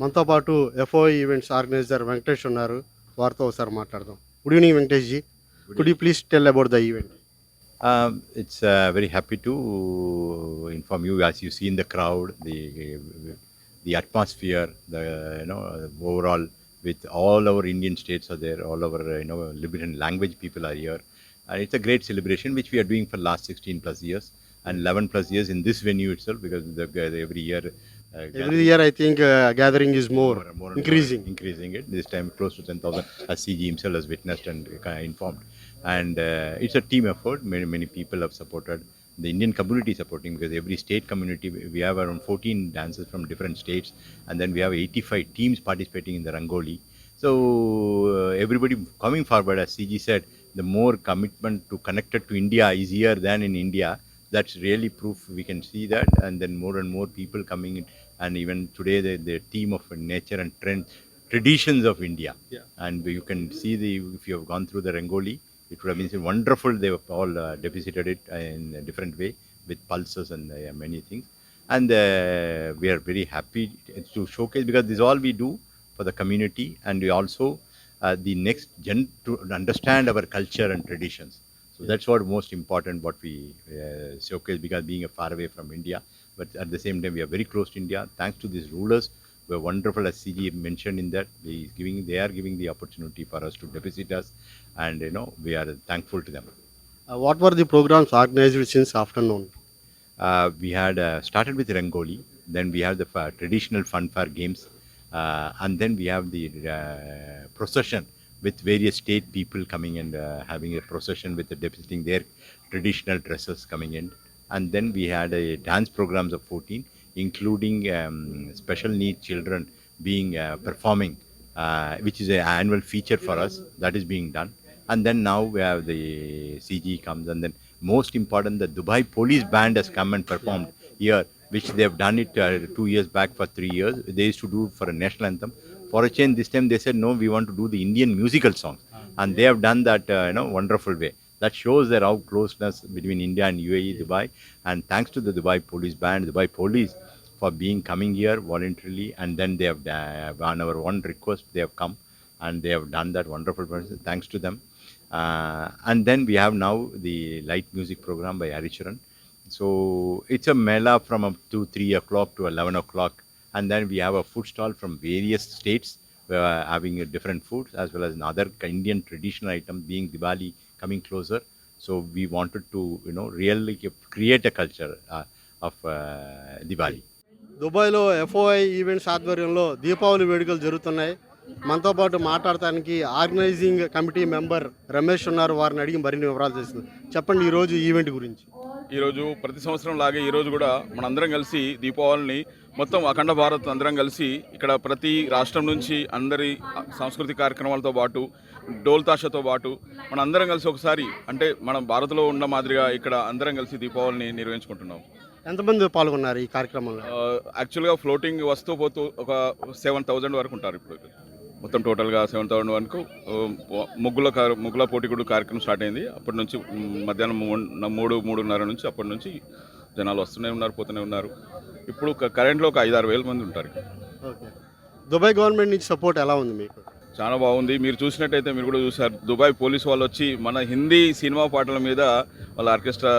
మనతో పాటు FO events organiser Venkatesh ఉన్నారు వారితో ఒకసారి మాట్లాడదాం good evening Venkatesh ji could you please tell about the event Um, it's uh, very happy to inform you as you see in the crowd, the the atmosphere, the you know overall with all our Indian states are there, all our you know different language people are here, and it's a great celebration which we are doing for last 16 plus years and 11 plus years in this venue itself because the, every year. uh, every year, I think uh, gathering is more, more, more increasing. More, increasing it. This time, close to 10,000, as CG himself has witnessed and informed. And uh, it's a team effort. Many, many people have supported. The Indian community supporting because every state community, we have around 14 dancers from different states, and then we have 85 teams participating in the Rangoli. So, uh, everybody coming forward, as CG said, the more commitment to connected to India is here than in India. That's really proof. We can see that, and then more and more people coming in, and even today the, the theme of nature and trend, traditions of India. Yeah. And you can see the if you have gone through the Rangoli, it would have been wonderful. They have all uh, depicted it in a different way with pulses and uh, many things. And uh, we are very happy to showcase because this is all we do for the community, and we also uh, the next gen to understand our culture and traditions. So that's what most important what we uh, showcase because being far away from India, but at the same time we are very close to India. Thanks to these rulers, we are wonderful as CG mentioned in that they giving they are giving the opportunity for us to deposit us, and you know we are thankful to them. Uh, what were the programs organized since afternoon? Uh, we had uh, started with Rangoli, then we have the traditional fun fair games, uh, and then we have the uh, procession with various state people coming and uh, having a procession with the depositing their traditional dresses coming in, and then we had a dance programs of 14, including um, special need children being uh, performing, uh, which is an annual feature for us that is being done and then now we have the CG comes, and then most important, the Dubai police band has come and performed here, which they have done it uh, two years back for three years. They used to do for a national anthem. For a change, this time they said no, we want to do the Indian musical songs, and they have done that uh, you know wonderful way. That shows their how closeness between India and UAE, Dubai, and thanks to the Dubai police band, Dubai police for being coming here voluntarily, and then they have uh, on our one request they have come and they have done that wonderful process. Thanks to them. Uh, and then we have now the light music program by Haricharan. So it's a mela from up to 3 o'clock to 11 o'clock. And then we have a food stall from various states uh, having a different foods as well as another Indian traditional item being Diwali coming closer. So we wanted to, you know, really create a culture uh, of uh, Diwali. దుబాయ్లో ఎఫ్ఓఐ events ఆధ్వర్యంలో దీపావళి వేడుకలు జరుగుతున్నాయి మనతో పాటు మాట్లాడటానికి organising committee member Ramesh ఉన్నారు వారిని అడిగి మరిన్ని వివరాలు చేస్తుంది చెప్పండి ఈరోజు ఈవెంట్ గురించి ఈరోజు ప్రతి సంవత్సరం లాగే ఈరోజు కూడా మనందరం కలిసి దీపావళిని మొత్తం అఖండ భారత్ అందరం కలిసి ఇక్కడ ప్రతి రాష్ట్రం నుంచి అందరి సాంస్కృతిక కార్యక్రమాలతో పాటు డోల్ తాషతో పాటు మన అందరం కలిసి ఒకసారి అంటే మన భారత్లో ఉన్న మాదిరిగా ఇక్కడ అందరం కలిసి దీపావళిని నిర్వహించుకుంటున్నాం. ఎంతమంది పాల్గొన్నారు ఈ కార్యక్రమంలో? యాక్చువల్గా ఫ్లోటింగ్ వస్తూ పోతూ ఒక సెవెన్ థౌజండ్ వరకు ఉంటారు ఇప్పుడు. మొత్తం టోటల్గా సెవెన్ థౌసండ్ వరకు ముగ్గుల ముగ్గుల పోటీగుడు కార్యక్రమం స్టార్ట్ అయింది. అప్పటి నుంచి మధ్యాహ్నం మూడు మూడున్నర నుంచి అప్పటి నుంచి జనాలు వస్తూనే ఉన్నారు పోతూనే ఉన్నారు. ఇప్పుడు కరెంట్లో ఒక ఐదారు వేల మంది ఉంటారు. దుబాయ్ గవర్నమెంట్ నుంచి సపోర్ట్ ఎలా ఉంది మీకు? చాలా బాగుంది. మీరు చూసినట్టయితే మీరు కూడా చూసారు. దుబాయ్ పోలీస్ వాళ్ళు వచ్చి మన హిందీ సినిమా పాటల మీద వాళ్ళ ఆర్కెస్ట్రా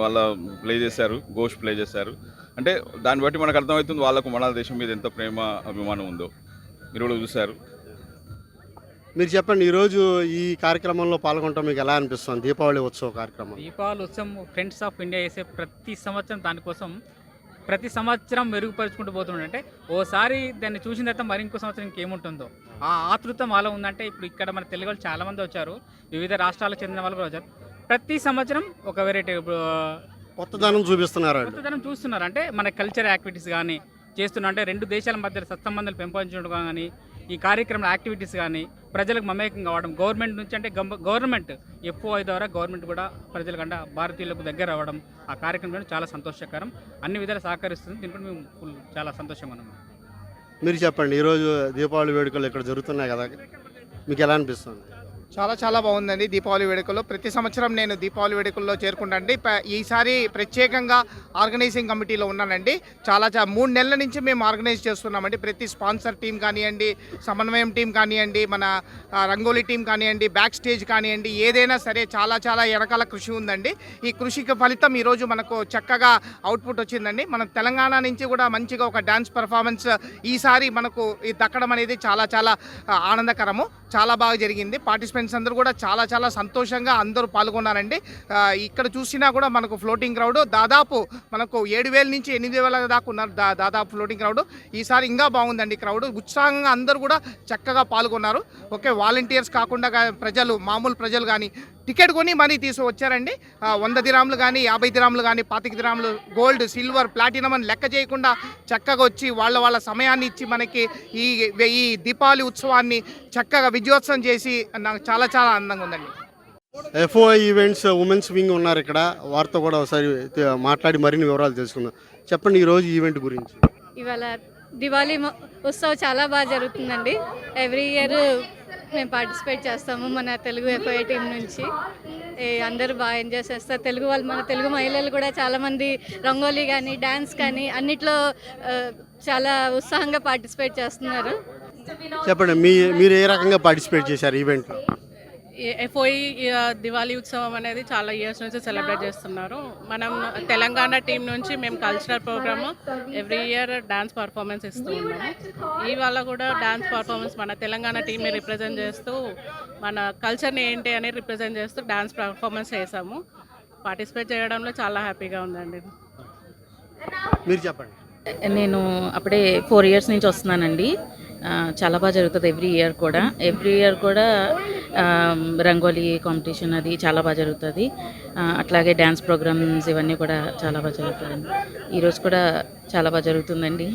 వాళ్ళ ప్లే చేశారు గోష్ ప్లే చేశారు. అంటే దాన్ని బట్టి మనకు అర్థమవుతుంది వాళ్ళకు మన దేశం మీద ఎంత ప్రేమ అభిమానం ఉందో. మీరు కూడా చూశారు మీరు చెప్పండి ఈరోజు ఈ కార్యక్రమంలో పాల్గొనడం మీకు ఎలా అనిపిస్తుంది? దీపావళి ఉత్సవ కార్యక్రమం. దీపావళి ఉత్సవం ఫ్రెండ్స్ ఆఫ్ ఇండియా చేసే ప్రతి సంవత్సరం దానికోసం ప్రతి సంవత్సరం మెరుగుపరుచుకుంటూ పోతుండే. అంటే ఓసారి దాన్ని చూసిన తర్వాత మరి ఇంకో సంవత్సరం ఇంకేముంటుందో. ఆ ఆతృత మాలో ఉందంటే ఇప్పుడు ఇక్కడ మన తెలుగు వాళ్ళు చాలా మంది వచ్చారు. వివిధ రాష్ట్రాలకు చెందిన వాళ్ళు కూడా వచ్చారు. ప్రతి సంవత్సరం ఒక వెరైటీ ఇప్పుడు కొత్తదనం చూపిస్తున్నారు కొత్తదనం చూస్తున్నారు. అంటే మన కల్చర్ యాక్టివిటీస్ కానీ చేస్తున్నారు అంటే రెండు దేశాల మధ్య సత్సంబంధాలు పెంపొందించడం కానీ ఈ కార్యక్రమం యాక్టివిటీస్ కానీ ప్రజలకు మమేకం కావడం గవర్నమెంట్ నుంచి అంటే గవర్నమెంట్ ఎఫ్ఓఐ ద్వారా గవర్నమెంట్ కూడా ప్రజలకంటే భారతీయులకు దగ్గర అవ్వడం ఆ కార్యక్రమం చాలా సంతోషకరం. అన్ని విధాలు సహకరిస్తుంది. దీని కూడా మేము ఫుల్ చాలా సంతోషంగా ఉన్నాం. మీరు చెప్పండి ఈరోజు దీపావళి వేడుకలు ఇక్కడ జరుగుతున్నాయి కదా మీకు ఎలా అనిపిస్తుంది? చాలా చాలా బాగుందండి దీపావళి వేడుకల్లో ప్రతి సంవత్సరం నేను దీపావళి వేడుకల్లో చేరుకుంటానండి. ఈసారి ప్రత్యేకంగా ఆర్గనైజింగ్ కమిటీలో ఉన్నానండి. చాలా చాలా మూడు నెలల నుంచి మేము ఆర్గనైజ్ చేస్తున్నామండి. ప్రతి స్పాన్సర్ టీం కానివ్వండి సమన్వయం టీం కానివ్వండి మన రంగోలీ టీం కానివ్వండి బ్యాక్ స్టేజ్ కానివ్వండి ఏదైనా సరే చాలా చాలా వెనకాల కృషి ఉందండి. ఈ కృషికి ఫలితం ఈరోజు మనకు చక్కగా అవుట్పుట్ వచ్చిందండి. మన తెలంగాణ నుంచి కూడా మంచిగా ఒక డ్యాన్స్ పర్ఫార్మెన్స్ ఈసారి మనకు ఈ దక్కడం అనేది చాలా చాలా ఆనందకరము. చాలా బాగా జరిగింది. పార్టిసిపెంట్స్ అందరూ కూడా చాలా చాలా సంతోషంగా అందరూ పాల్గొన్నారండి. ఇక్కడ చూసినా కూడా మనకు ఫ్లోటింగ్ క్రౌడ్ దాదాపు మనకు ఏడు వేల నుంచి ఎనిమిది వేల దాకా ఉన్నారు. దా- దాదాపు ఫ్లోటింగ్ క్రౌడ్ ఈసారి ఇంకా బాగుందండి క్రౌడ్ ఉత్సాహంగా అందరూ కూడా చక్కగా పాల్గొన్నారు. ఓకే వాలంటీర్స్ కాకుండా ప్రజలు మామూలు ప్రజలు కానీ టికెట్ కొని మనీ తీసు వచ్చారండి ఆ, వంద దిరాములు కానీ యాభై దిరాములు కానీ పాతిక దిరాములు గోల్డ్ సిల్వర్ ప్లాటినం అని లెక్క చేయకుండా చక్కగా వచ్చి వాళ్ళ వాళ్ళ సమయాన్ని ఇచ్చి మనకి ఈ ఈ దీపావళి ఉత్సవాన్ని చక్కగా విజయోత్సవం చేసి నాకు చాలా చాలా ఆనందంగా ఉందండి. ఎఫ్ఓఐ ఈవెంట్స్ ఉమెన్స్ వింగ్ ఉన్నారు ఇక్కడ. వారితో కూడా ఒకసారి మాట్లాడి మరిన్ని వివరాలు తెలుసుకుందాం. చెప్పండి ఈరోజు ఈవెంట్ గురించి. ఇవాళ దివాళీ ఉత్సవ్ చాలా బాగా జరుగుతుందండి. ఎవ్రీ ఇయర్ మేము పార్టిసిపేట్ చేస్తాము మన తెలుగు ఎఫ్ఐ టీం నుంచి. అందరూ బాగా ఎంజాయ్ చేస్తారు. తెలుగు వాళ్ళు మన తెలుగు మహిళలు కూడా చాలామంది రంగోలీ కానీ డ్యాన్స్ కానీ అన్నిట్లో చాలా ఉత్సాహంగా పార్టిసిపేట్ చేస్తున్నారు. చెప్పండి మీ మీరు ఏ రకంగా పార్టిసిపేట్ చేశారు ఈవెంట్లో ఎఫ్ఓఈ దివాళీ ఉత్సవం అనేది చాలా ఇయర్స్ నుంచి సెలబ్రేట్ చేస్తున్నారు. మనం తెలంగాణ టీం నుంచి మేము cultural programme every year dance performance ఇస్తూ ఉన్నాము. ఇవాళ కూడా డాన్స్ పర్ఫార్మెన్స్ మన తెలంగాణ టీంని రిప్రజెంట్ చేస్తూ మన కల్చర్ని ఏంటి అని రిప్రజెంట్ చేస్తూ డాన్స్ పర్ఫార్మెన్స్ చేసాము పార్టిసిపేట్ చేయడంలో చాలా హ్యాపీగా ఉందండి. మీరు చెప్పండి. నేను అప్పుడే ఫోర్ ఇయర్స్ నుంచి వస్తున్నానండి. చాలా బాగా జరుగుతుంది ఎవ్రీ ఇయర్ కూడా. ఎవ్రీ ఇయర్ కూడా రంగోలీ కాంపిటీషన్ అది చాలా బాగా జరుగుతుంది. అట్లాగే డ్యాన్స్ ప్రోగ్రామ్స్ ఇవన్నీ కూడా చాలా బాగా జరుగుతుందండి ఈరోజు కూడా చాలా బాగా జరుగుతుందండి.